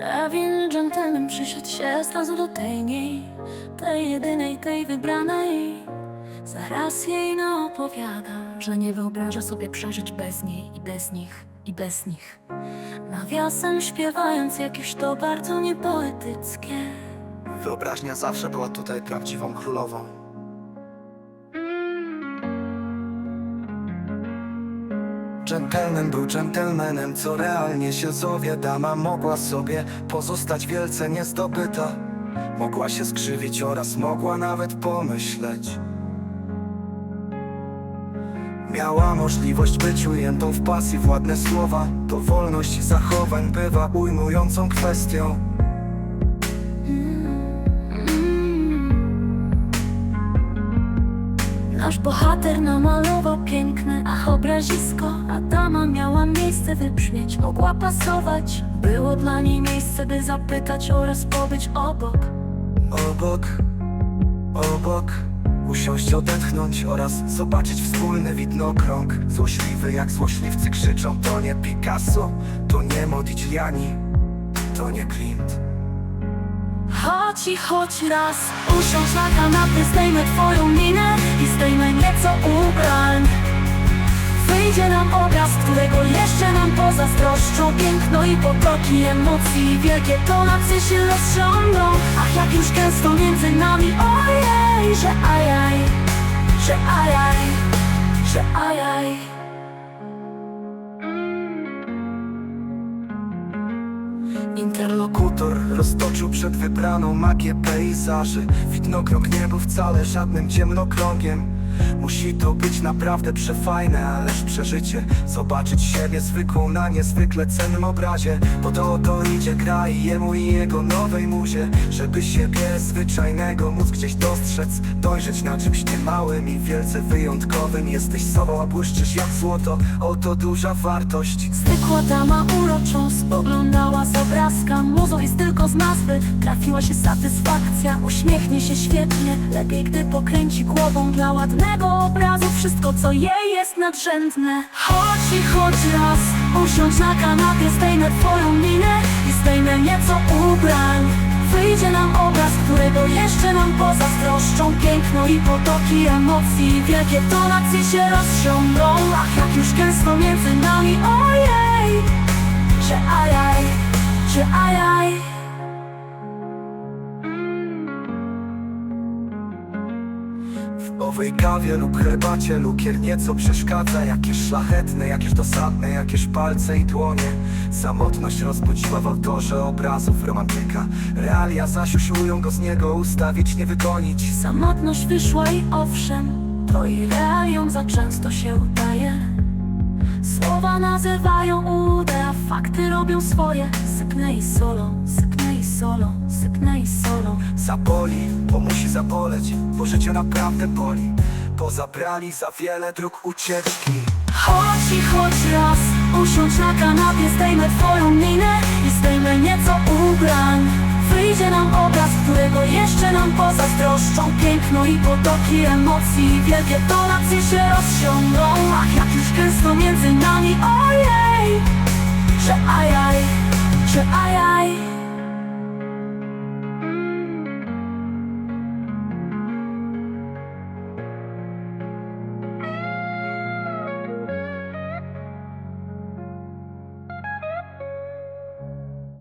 Prawilny dżentelmen przyszedł się zrazu do tej niej Tej jedynej, tej wybranej. Zaraz jej naopowiada Że nie wyobraża sobie przeżyć bez niej i bez nich i bez nich. Nawiasem śpiewając jakieś to bardzo niepoetyckie. Wyobraźnia zawsze była tutaj prawdziwą królową. Gentleman był gentlemanem, co realnie się zowie Dama mogła sobie pozostać wielce niezdobyta. Mogła się skrzywić oraz mogła nawet pomyśleć. Miała możliwość być ujętą w pasji w ładne słowa. To wolność zachowań bywa ujmującą kwestią Nasz bohater namalował piękne ach obrazisko. A dama miała miejsce wybrzmieć, mogła pasować. Było dla niej miejsce, by zapytać oraz pobyć obok. Obok, obok Usiąść, odetchnąć oraz zobaczyć wspólny widnokrąg. Złośliwy jak złośliwcy krzyczą To nie Picasso, to nie Modigliani To nie Klimt Chodź i chodź raz, usiądź na kanapie Zdejmę twoją minę i zdejmę nieco ubrań. Wyjdzie nam obraz, którego jeszcze nam pozazdroszczą. Piękno i potoki emocji, wielkie tonacje się rozciągną. Ach, jak już gęsto między nami, ojej Że ajaj, że ajaj, że ajaj Interlokutor roztoczył przed wybraną magię pejzaży. Widnokrąg nie był wcale żadnym ciemnokrągiem Musi to być naprawdę przefajne, ależ przeżycie. Zobaczyć siebie zwykłą na niezwykle cennym obrazie. Bo to to idzie gra i jemu i jego nowej muzie. Żeby siebie zwyczajnego móc gdzieś dostrzec Dojrzeć na czymś niemałym i wielce wyjątkowym. Jesteś sobą, a błyszczysz jak złoto, oto duża wartość. Zwykła dama uroczą spoglądała z obrazka z nazwy, trafiła się satysfakcja Uśmiechnie się świetnie, lepiej gdy pokręci głową Dla ładnego obrazu. Wszystko co jej jest nadrzędne. Chodź i chodź raz, usiądź na kanapie Zdejmę twoją minę i zdejmę nieco ubrań. Wyjdzie nam obraz, którego jeszcze nam pozazdroszczą. Piękno i potoki emocji, wielkie tonacje się rozciągną. Ach, jak już gęsto między nami, ojej! Że ajaj, że ajaj W owej kawie lub herbacie lukier nieco przeszkadza. Jakieś szlachetne, jakieś dosadne, jakieś palce i dłonie. Samotność rozbudziła w autorze obrazów romantyka. Realia zaś usiłują go z niego ustawić, nie wygonić. Samotność wyszła i owszem To i realią za często się udaje. Słowa nazywają udę, a fakty robią swoje. Sypnę i solą, sypnę i solą, sypnę i solą Zaboli, bo musi zaboleć, bo życie naprawdę boli. Bo zabrali za wiele dróg ucieczki. Chodź i chodź raz, usiądź na kanapie Zdejmę twoją minę i zdejmę nieco ubrań. Wyjdzie nam obraz, którego jeszcze nam pozazdroszczą. Piękno i potoki emocji, wielkie tonacje się rozciągną. Ach, jak już gęsto między nami, ojej! Że ajaj, że ajaj